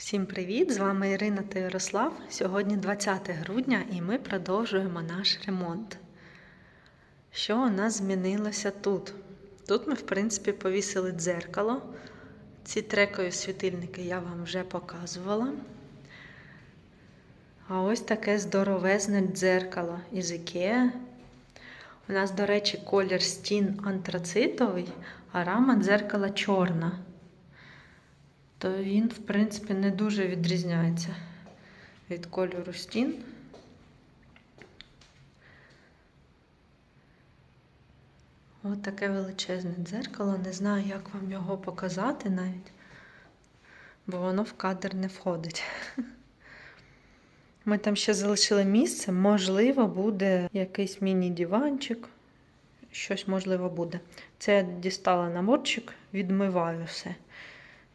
Всім привіт! З вами Ірина та Ярослав. Сьогодні 20 грудня і ми продовжуємо наш ремонт. Що у нас змінилося тут? Тут ми, в принципі, повісили дзеркало. Ці трекові світильники я вам вже показувала. А ось таке здоровезне дзеркало із Ikea. У нас, до речі, колір стін антрацитовий, а рама дзеркала чорна то він, в принципі, не дуже відрізняється від кольору стін. Ось таке величезне дзеркало. Не знаю, як вам його показати навіть, бо воно в кадр не входить. Ми там ще залишили місце, можливо, буде якийсь міні-диванчик, щось можливо буде. Це я дістала наборчик, відмиваю все.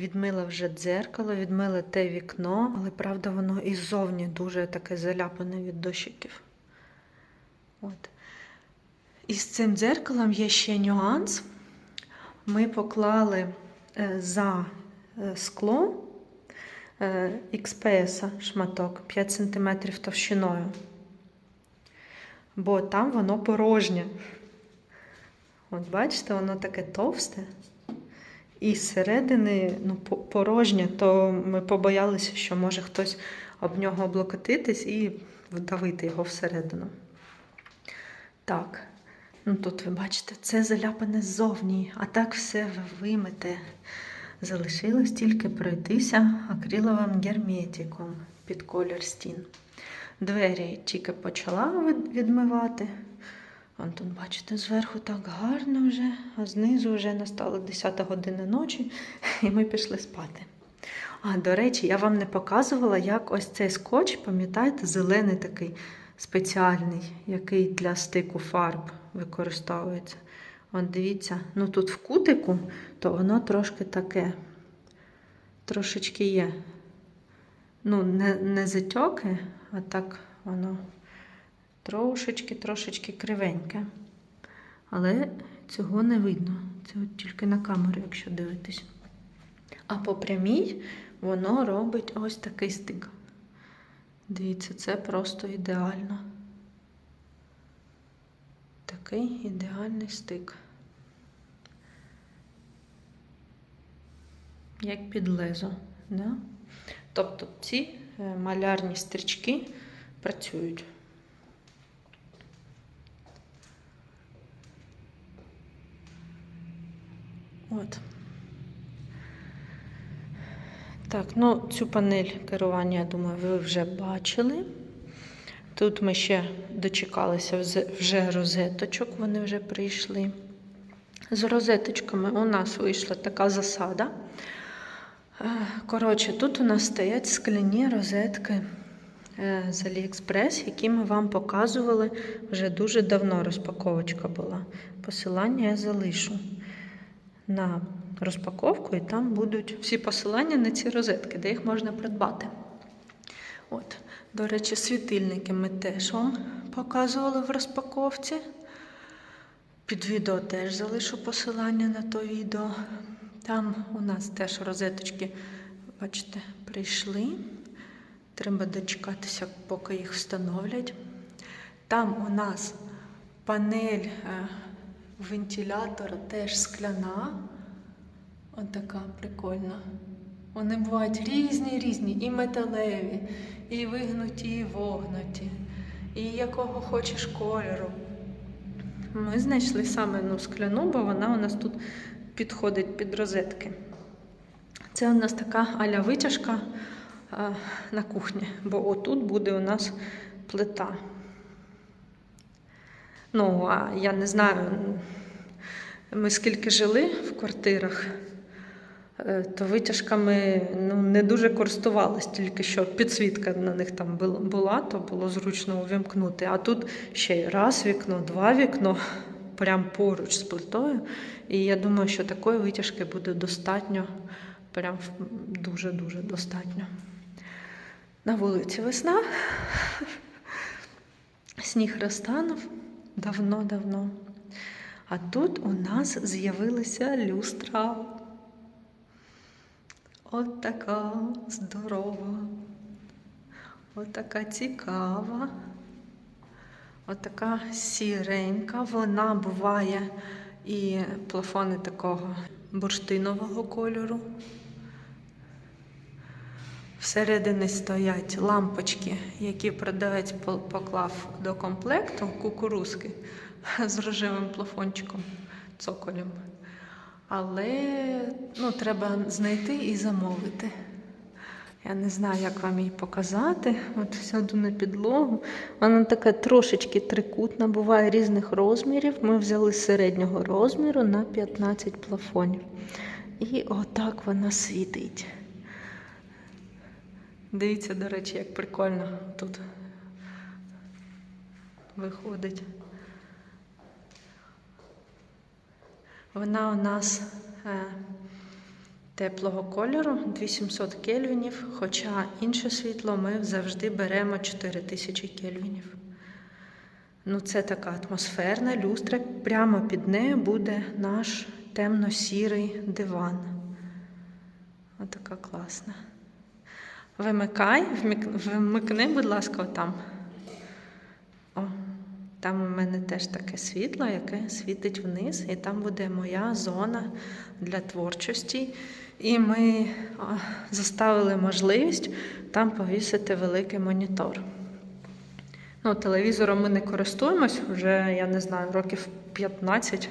Відмила вже дзеркало, відмила те вікно, але правда, воно і ззовні дуже таке заляпане від дощиків. От. І з цим дзеркалом є ще нюанс. Ми поклали е, за е, скло е, XPS шматок 5 см товщиною, бо там воно порожнє. От бачите, воно таке товсте. І зсередини ну, порожнє, то ми побоялися, що може хтось об нього облокотитись і вдавити його всередину. Так, ну тут ви бачите, це заляпане ззовні, а так все ви вимите. Залишилось тільки пройтися акриловим герметиком під колір стін. Двері тільки почала відмивати. Вон тут, бачите, зверху так гарно вже, а знизу вже настала 10 година ночі, і ми пішли спати. А, до речі, я вам не показувала, як ось цей скотч, пам'ятаєте, зелений такий спеціальний, який для стику фарб використовується. От дивіться, ну тут в кутику, то воно трошки таке, трошечки є. Ну, не, не затьоки, а так воно трошечки-трошечки кривеньке. Але цього не видно. Це от тільки на камеру, якщо дивитись. А по прямій воно робить ось такий стик. Дивіться, це просто ідеально. Такий ідеальний стик. Як під лезо. Да? Тобто ці е, малярні стрічки працюють. От. Так, ну цю панель керування, я думаю, ви вже бачили. Тут ми ще дочекалися вже розеточок, вони вже прийшли. З розеточками у нас вийшла така засада. Е, коротше, тут у нас стоять скляні розетки е, з Aliexpress, які ми вам показували вже дуже давно розпаковочка була. Посилання я залишу на розпаковку, і там будуть всі посилання на ці розетки, де їх можна придбати. От, До речі, світильники ми теж вам показували в розпаковці. Під відео теж залишу посилання на то відео. Там у нас теж розеточки, бачите, прийшли. Треба дочекатися, поки їх встановлять. Там у нас панель е, вентилятора теж скляна. Ось така прикольна. Вони бувають різні, різні, і металеві, і вигнуті, і вогнуті, і якого хочеш кольору. Ми знайшли саме ну, скляну, бо вона у нас тут підходить під розетки. Це у нас така аля витяжка а, на кухні, бо отут буде у нас плита. Ну, а я не знаю, ми скільки жили в квартирах, е, то витяжками ну, не дуже користувалась, тільки що підсвітка на них там була, то було зручно увімкнути. А тут ще й раз вікно, два вікно, прямо поруч з плитою. І я думаю, що такої витяжки буде достатньо, прям дуже-дуже достатньо. На вулиці весна. Сніг розтанув давно-давно. А тут у нас з'явилася люстра. От така здорова. От така цікава. От така сіренька. Вона буває і плафони такого бурштинового кольору. Всередині стоять лампочки, які продавець поклав до комплекту кукурузки з рожевим плафончиком, цоколем. Але ну, треба знайти і замовити. Я не знаю, як вам її показати. От сяду на підлогу. Вона така трошечки трикутна, буває різних розмірів. Ми взяли середнього розміру на 15 плафонів. І отак вона світить. Дивіться, до речі, як прикольно тут виходить. Вона у нас е, теплого кольору 2700 кельвінів, хоча інше світло ми завжди беремо 4000 кельвінів. Ну, це така атмосферна люстра. Прямо під нею буде наш темно-сірий диван. Отака класна. Вимикай, вмик- вмикни, будь ласка, отам. О, там у мене теж таке світло, яке світить вниз, і там буде моя зона для творчості. І ми а, заставили можливість там повісити великий монітор. Ну, телевізором ми не користуємось вже, я не знаю, років 15.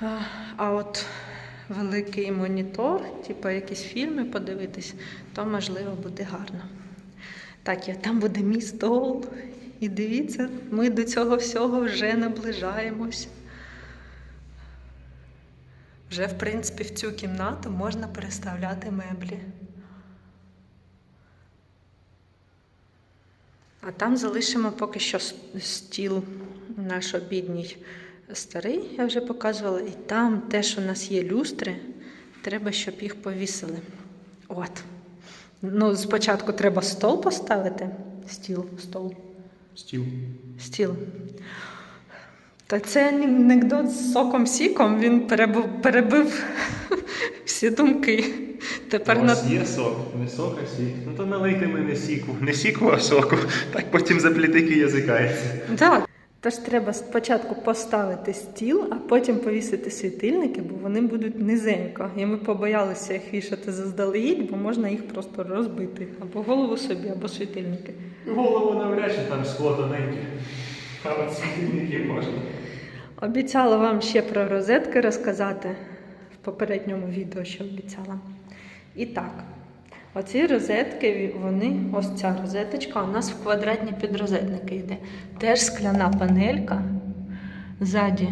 А, А от великий монітор, типу якісь фільми подивитись, то можливо буде гарно. Так, і там буде мій стол. І дивіться, ми до цього всього вже наближаємось. Вже, в принципі, в цю кімнату можна переставляти меблі. А там залишимо поки що стіл наш обідній старий, я вже показувала. І там теж у нас є люстри, треба, щоб їх повісили. От. Ну, спочатку треба стол поставити. Стіл, стол. Стіл. Стіл. Та це анекдот з соком сіком, він перебив, перебив всі думки. Тепер У на... є сок, не сок, а сік. Ну то налийте мене сіку. Не сіку, а соку. Так потім заплітики язикається. Так. Тож треба спочатку поставити стіл, а потім повісити світильники, бо вони будуть низенько. І ми побоялися їх вішати заздалегідь, бо можна їх просто розбити. Або голову собі, або світильники. Голову навряд чи там скло тоненьке. А от світильники можна. Обіцяла вам ще про розетки розказати в попередньому відео, що обіцяла. І так, оці розетки, вони, ось ця розеточка, у нас в квадратні підрозетники йде. Теж скляна панелька. Ззаді,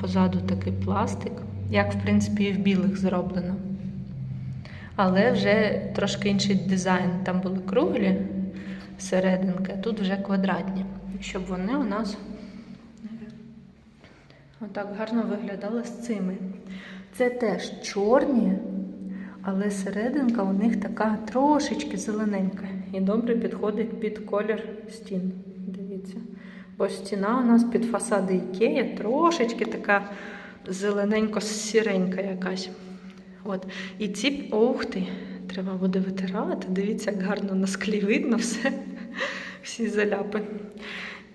позаду такий пластик, як в принципі і в білих зроблено. Але вже трошки інший дизайн. Там були круглі серединки, а тут вже квадратні. Щоб вони у нас Отак гарно виглядали з цими. Це теж чорні, але серединка у них така трошечки зелененька. І добре підходить під колір стін. Дивіться. Бо стіна у нас під фасади Ікея трошечки така зелененько-сіренька якась. От. І ці ух ти, треба буде витирати. Дивіться, як гарно на склі видно все, всі заляпи.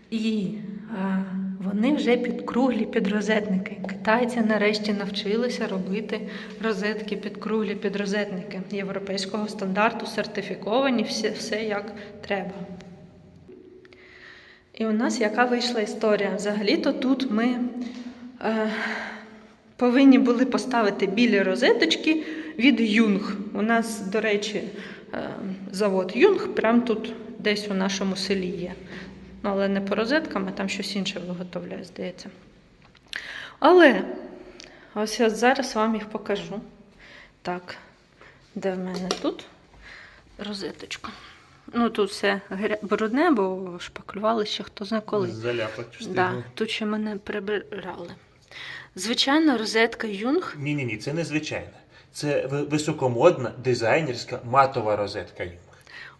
І вони вже під круглі підрозетники. Китайці нарешті навчилися робити розетки під круглі підрозетники європейського стандарту, сертифіковані, все, все як треба. І у нас яка вийшла історія? Взагалі-то тут ми е, повинні були поставити білі розеточки від Юнг. У нас, до речі, е, завод Юнг прямо тут десь у нашому селі є. Ну, але не по розеткам, там щось інше виготовляє, здається. Але ось я зараз вам їх покажу. Так, де в мене тут розеточка. Ну, тут все брудне, бо шпаклювали ще хто знає коли. Заляпати Да, тут ще мене прибирали. Звичайно, розетка Юнг. Ні, ні, ні, це не звичайна. Це високомодна дизайнерська матова розетка Юнг.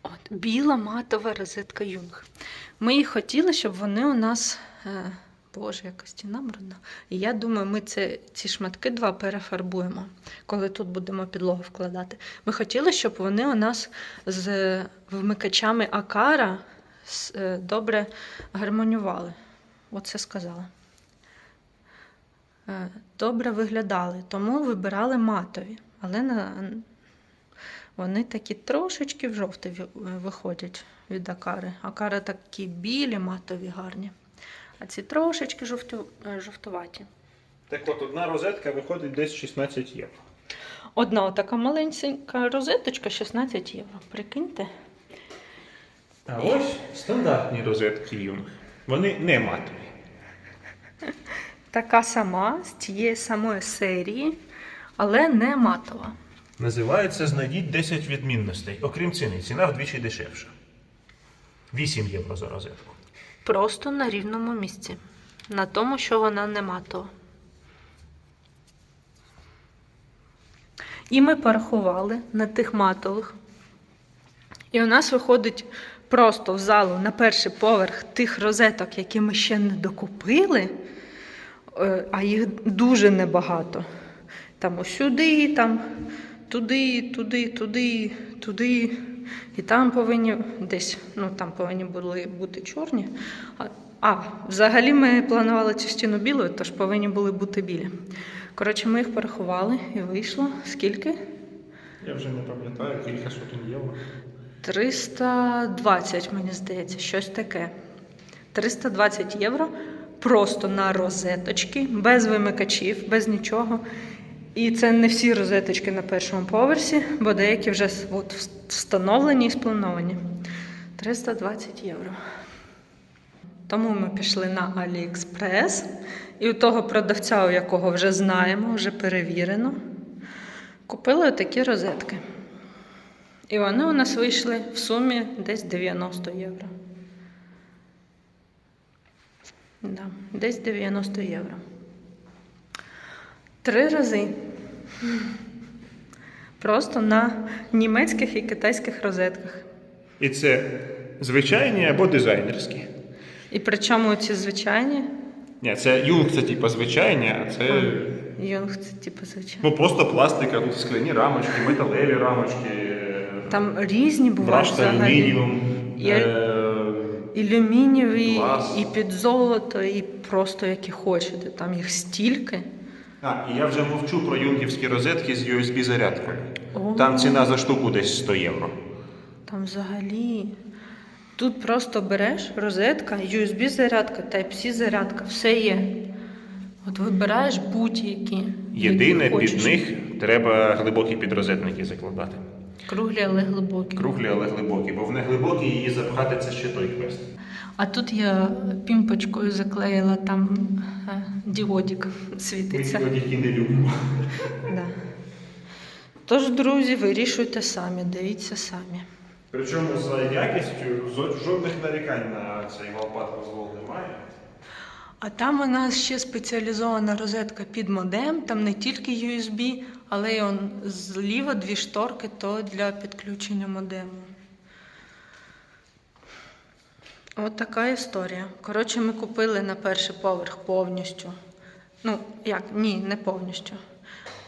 От, біла матова розетка Юнг. Ми їх хотіли, щоб вони у нас е, Боже, яка стіна брудна. І я думаю, ми це, ці шматки два перефарбуємо, коли тут будемо підлогу вкладати. Ми хотіли, щоб вони у нас з вмикачами Акара е, добре гармонювали. Оце сказала. Е, Добре виглядали, тому вибирали матові. Але на... вони такі трошечки в жовтий виходять від Акари. Акари такі білі, матові, гарні. А ці трошечки жовту... е, жовтуваті. Так от одна розетка виходить десь 16 євро. Одна така маленька розеточка 16 євро. Прикиньте. А ось стандартні розетки Юнг. Вони не матові. Така сама з тієї самої серії, але не матова. Називається Знайдіть 10 відмінностей. Окрім ціни, ціна вдвічі дешевша. 8 євро за розетку. Просто на рівному місці. На тому, що вона не матова. І ми порахували на тих матових. І у нас виходить просто в залу на перший поверх тих розеток, які ми ще не докупили, е, а їх дуже небагато. Там усюди, там туди, туди, туди, туди. І там повинні десь, ну там повинні були бути чорні. А, а взагалі ми планували цю стіну білою, тож повинні були бути білі. Коротше, ми їх порахували і вийшло скільки? Я вже не пам'ятаю, кілька сотень євро. 320, мені здається, щось таке. 320 євро просто на розеточки, без вимикачів, без нічого. І це не всі розеточки на першому поверсі, бо деякі вже от встановлені і сплановані. 320 євро. Тому ми пішли на AliExpress. І у того продавця, у якого вже знаємо, вже перевірено, купили такі розетки. І вони у нас вийшли в сумі десь 90 євро. Да, десь 90 євро. Три рази. Просто на німецьких і китайських розетках. І це звичайні або дизайнерські. І причому ці звичайні Ні, це Юнг це типу звичайні, а це Йонг, це типу звичайні. ну, просто пластика, тут скляні рамочки, металеві рамочки, Там різні бувають алюмініум. Є- е, І люмінієві, і під золото, і просто які хочете. Там їх стільки. А, і я вже мовчу про юнгівські розетки з USB-зарядкою. Там ціна за штуку десь 100 євро. Там взагалі. Тут просто береш розетка, USB-зарядка, Type-C зарядка, все є. От вибираєш будь-які. Єдине, які під хочеш. них треба глибокі підрозетники закладати. Круглі, але глибокі. Круглі, але глибокі, бо в неглибокі її запхати це ще той квест. А тут я пімпочкою заклеїла там е, діодик світиться. Ми тільки не любимо. Да. Тож, друзі, вирішуйте самі, дивіться самі. Причому за якістю жодних нарікань на цей дозвол немає. А там у нас ще спеціалізована розетка під модем, там не тільки USB, але й он зліва дві шторки то для підключення модему. От така історія. Коротше, ми купили на перший поверх повністю. Ну, як? Ні, не повністю.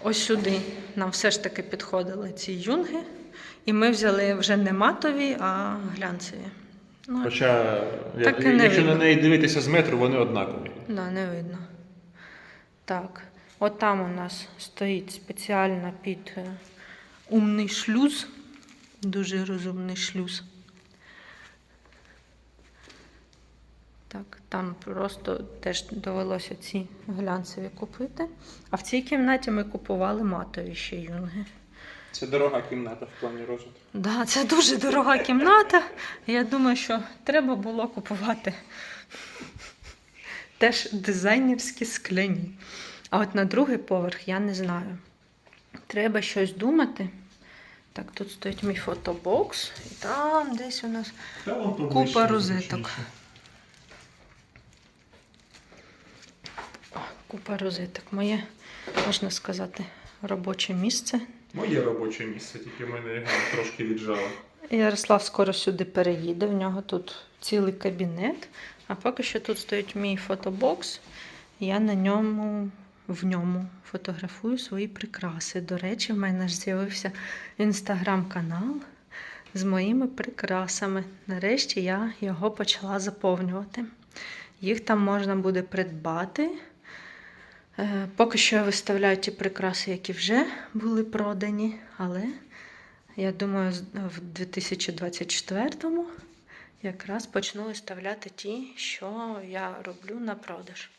Ось сюди нам все ж таки підходили ці юнги. І ми взяли вже не матові, а глянцеві. Ну, Хоча, як- і не якщо видно. на неї дивитися з метру, вони однакові. Да, не видно. Так, от там у нас стоїть спеціально під е, умний шлюз. Дуже розумний шлюз. Так, там просто теж довелося ці глянцеві купити. А в цій кімнаті ми купували матові ще юнги. Це дорога кімната в плані розвитку. Да, це дуже дорога кімната. Я думаю, що треба було купувати теж дизайнерські скляні. А от на другий поверх я не знаю. Треба щось думати. Так, тут стоїть мій фотобокс, і там десь у нас Та Купа розеток. купа розеток. Моє, можна сказати, робоче місце. Моє робоче місце, тільки в мене трошки віджало. Ярослав скоро сюди переїде, в нього тут цілий кабінет. А поки що тут стоїть мій фотобокс. Я на ньому в ньому фотографую свої прикраси. До речі, в мене ж з'явився інстаграм-канал з моїми прикрасами. Нарешті я його почала заповнювати. Їх там можна буде придбати. Е, Поки що я виставляю ті прикраси, які вже були продані, але я думаю, в 2024-му якраз почну виставляти ті, що я роблю на продаж.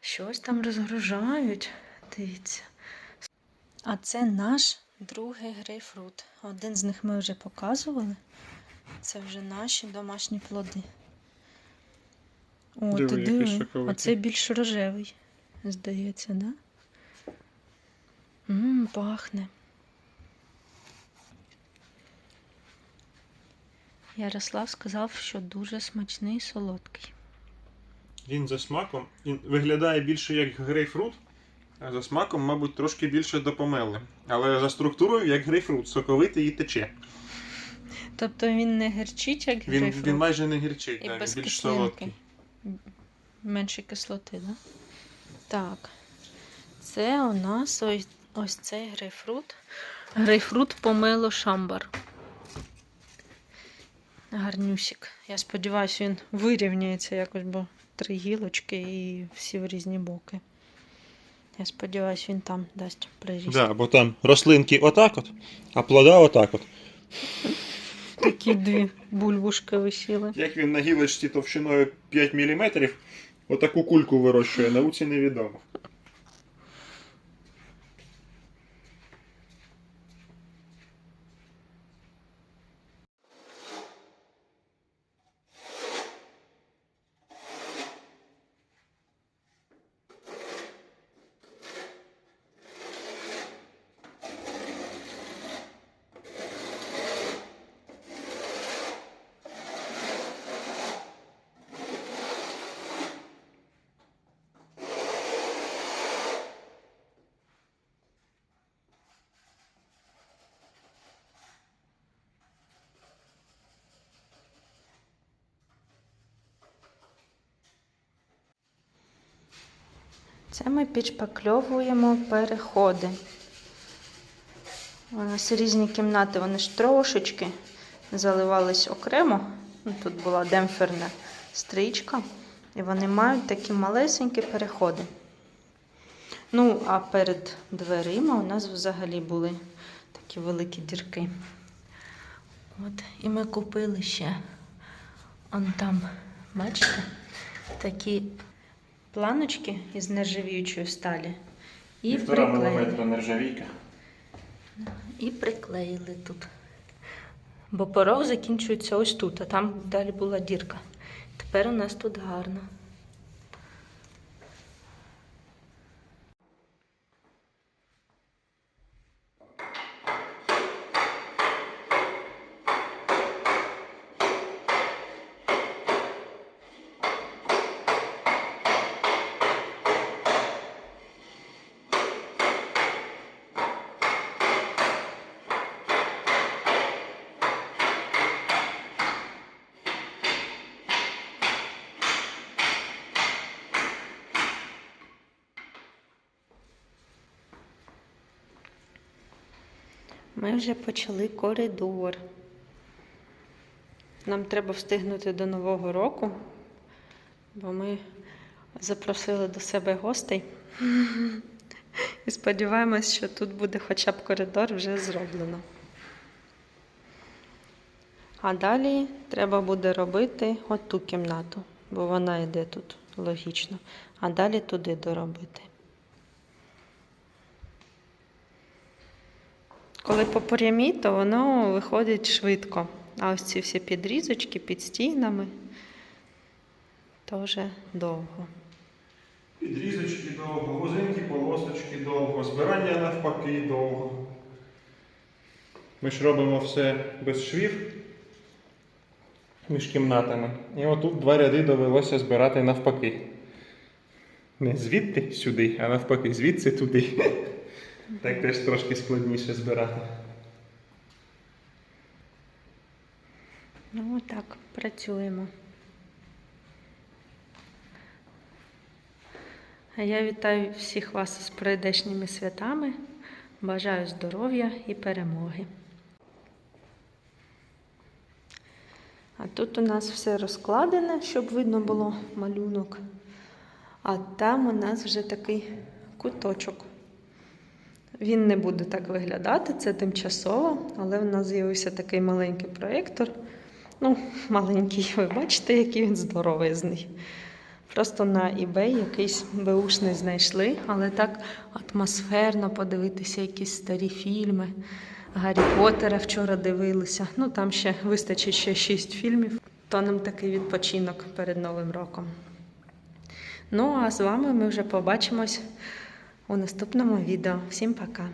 Щось там розгружають. Дивіться. А це наш другий грейпфрут. Один з них ми вже показували. Це вже наші домашні плоди. О, Диви, диви. А це більш рожевий, здається, да? Мм, пахне. Ярослав сказав, що дуже смачний і солодкий. Він за смаком він виглядає більше як грейпфрут, а за смаком, мабуть, трошки більше до помели. Але за структурою як грейпфрут, соковитий і тече. Тобто він не гірчить, як Він, грейпфрут, він майже не гірчить, і да, без він більш кислинки. солодкий. Менше кислоти, да? Так. Це у нас ось, ось цей грейпфрут. Грейпфрут помило шамбар. Гарнюсік. Я сподіваюся, він вирівняється якось, бо три гілочки і всі в різні боки. Я сподіваюся, він там дасть приріст. Да, бо там рослинки отак от, а плода отак от. Такі дві бульбушки висіли. Як він на гілочці товщиною 5 мм, отаку кульку вирощує, науці невідомо. Це ми підшпакльовуємо переходи. У нас різні кімнати, вони ж трошечки заливались окремо. Ну, Тут була демпферна стрічка, і вони мають такі малесенькі переходи. Ну, а перед дверима у нас взагалі були такі великі дірки. От, і ми купили ще он там, бачите, такі планочки із нержавіючої сталі. І приклеїли. нержавійка. І приклеїли тут. Бо порог закінчується ось тут, а там далі була дірка. Тепер у нас тут гарно. Ми вже почали коридор. Нам треба встигнути до Нового року, бо ми запросили до себе гостей. І сподіваємось, що тут буде хоча б коридор вже зроблено. А далі треба буде робити от ту кімнату, бо вона йде тут логічно. А далі туди доробити. Коли по то воно виходить швидко. А ось ці всі підрізочки під стінами вже довго. Підрізочки довго, вузенькі полосочки довго, збирання навпаки довго. Ми ж робимо все без швів між кімнатами. І отут два ряди довелося збирати навпаки. Не звідти сюди, а навпаки, звідси туди. Так теж трошки складніше збирати. Ну, отак, працюємо. А я вітаю всіх вас з прийдешніми святами. Бажаю здоров'я і перемоги. А тут у нас все розкладене, щоб видно було малюнок. А там у нас вже такий куточок. Він не буде так виглядати, це тимчасово, але в нас з'явився такий маленький проєктор. Ну, маленький, ви бачите, який він здоровезний. Просто на eBay якийсь беушний знайшли, але так атмосферно подивитися якісь старі фільми. Гаррі Поттера вчора дивилися. Ну там ще вистачить ще шість фільмів. То нам такий відпочинок перед Новим роком. Ну а з вами ми вже побачимось у наступному відео. Всім пока!